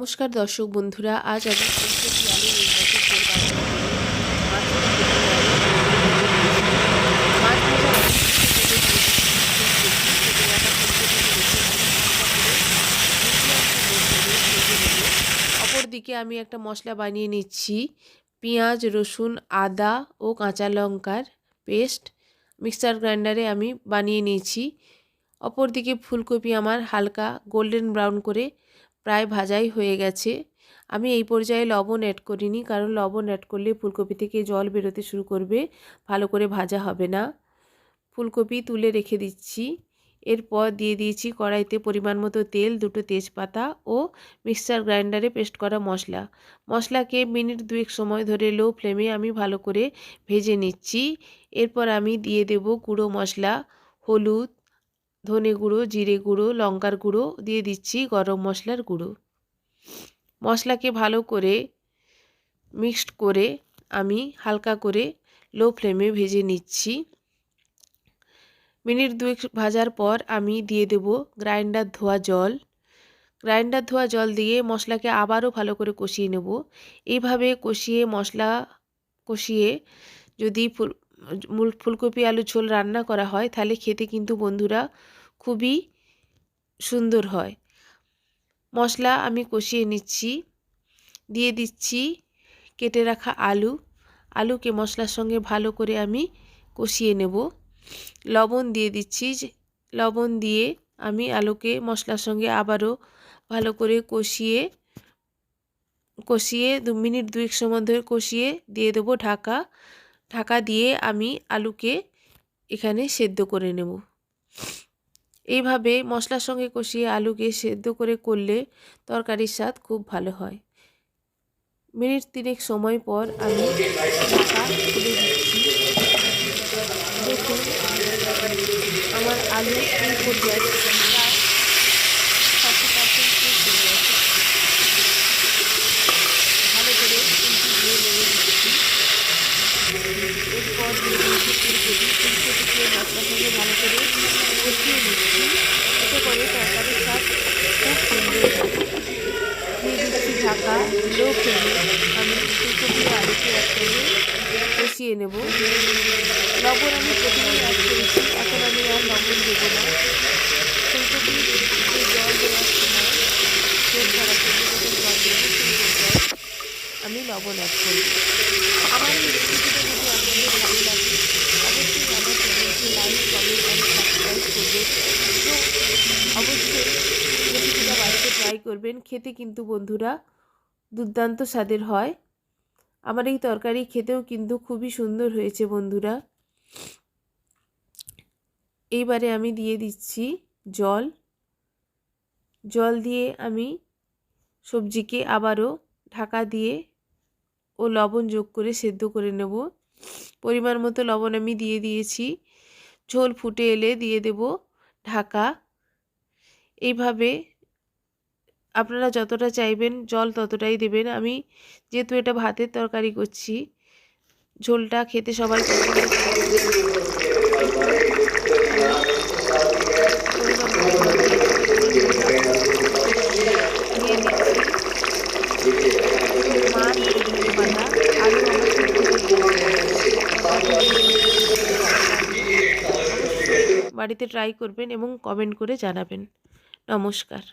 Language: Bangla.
নমস্কার দর্শক বন্ধুরা, আজ অপরদিকে আমি একটা মশলা বানিয়ে নিচ্ছি, পেঁয়াজ, রসুন, আদা ও কাঁচা লঙ্কার পেস্ট। মিক্সার গ্রাইন্ডারে আমি বানিয়ে নিয়েছি। অপরদিকে ফুলকপি আমার হালকা গোল্ডেন ব্রাউন করে প্রায় ভাজাই হয়ে গেছে। আমি এই পর্যায়ে লবণ অ্যাড করিনি, কারণ লবণ অ্যাড করলে ফুলকপি থেকে জল বেরোতে শুরু করবে, ভালো করে ভাজা হবে না। ফুলকপি তুলে রেখে দিচ্ছি। এরপর দিয়ে দিয়েছি কড়াইতে পরিমাণ মতো তেল, দুটো তেজপাতা ও মিক্সচার গ্রাইন্ডারে পেস্ট করা মশলা। মশলাকে মিনিট দুয়েক সময় ধরে লো ফ্লেমে আমি ভালো করে ভেজে নিচ্ছি। এরপর আমি দিয়ে দেব গুঁড়ো মশলা, হলুদ ধনে গুঁড়ো, জিরে গুঁড়ো, লঙ্কার গুঁড়ো দিয়ে দিচ্ছি গরম মশলার গুঁড়ো। মশলাকে ভালো করে মিক্সড করে আমি হালকা করে লো ফ্লেমে ভেজে নিচ্ছি। মিনিট দুয়েক ভাজার পর আমি দিয়ে দেব গ্রাইন্ডার ধোয়া জল। গ্রাইন্ডার ধোয়া জল দিয়ে মশলাকে আবারও ভালো করে কষিয়ে নেব। এইভাবে কষিয়ে মশলা কষিয়ে যদি ফুলকপি, আলু, ঝোল রান্না করা হয়, তাহলে খেতে কিন্তু বন্ধুরা খুবই সুন্দর হয়। মশলা আমি কষিয়ে নিচ্ছি, দিয়ে দিচ্ছি কেটে রাখা আলু। আলুকে মশলার সঙ্গে ভালো করে আমি কষিয়ে নেব। লবণ দিয়ে দিচ্ছি, লবণ দিয়ে আমি আলুকে মশলার সঙ্গে আবারও ভালো করে কষিয়ে কষিয়ে দু মিনিট দুয়েক সময় ধরে কষিয়ে দিয়ে দেবো ঢাকা। ঢাকা দিয়ে আমি আলুকে এখানে সেদ্ধ করে নেব। এইভাবে মশলার সঙ্গে কষিয়ে আলুকে সেদ্ধ করে করলে তরকারির স্বাদ খুব ভালো হয়। মিনিট তিনেক সময় পর আমি ঢাকা দেখুন, আমার আলু পর্যায়ে প্রায় থার্টি পার্সেন্ট চলে গেছে ভালো করে কিন্তু দিয়ে লেগে দিচ্ছি এরপর দিয়ে দিয়েছি ফুলকপি ফুলকপিকে মশলার সঙ্গে ভালো করে কষিয়ে নিচ্ছি এতে করে তরকারির স্বাদ খুব সুন্দর হয় দিয়ে দিচ্ছি ঢাকা লো ফ্লেমে আমি ফুলকপি আলুকে একসঙ্গে কষিয়ে নেব। লবণ আমি প্রথমেই অ্যাড করেছি। এখন আমি আর লবণ দেবো না। ফুলকপি যে জল দেওয়ার সময় তেল জন্য যখন জল দেবো আমি লবণ অ্যাড করব আমার এই রেসিপিটা যদি আপনাদের ভালো লাগে, অবশ্যই আমার চ্যানেলকে লাইক কমেন্ট অ্যান্ড সাবস্ক্রাইব করবেন। এবং অবশ্যই রেসিপিটা বাড়িতে ট্রাই করবেন। খেতে কিন্তু বন্ধুরা দুর্দান্ত স্বাদের হয়। আমার এই তরকারি খেতেও কিন্তু খুবই সুন্দর হয়েছে বন্ধুরা। এইবারে আমি দিয়ে দিচ্ছি জল। জল দিয়ে আমি সবজিকে আবারও ঢাকা দিয়ে ও লবণ যোগ করে সেদ্ধ করে নেব। পরিমাণ মতো লবণ আমি দিয়ে দিয়েছি। ঝোল ফুটে এলে দিয়ে দেব ঢাকা। এইভাবে আপনারা যতটা চাইবেন, জল ততটাই দেবেন। আমি যেহেতু এটা ভাতের তরকারি করছি, ঝোলটা খেতে সবাই বাড়িতে ট্রাই করবেন এবং কমেন্ট করে জানাবেন। নমস্কার।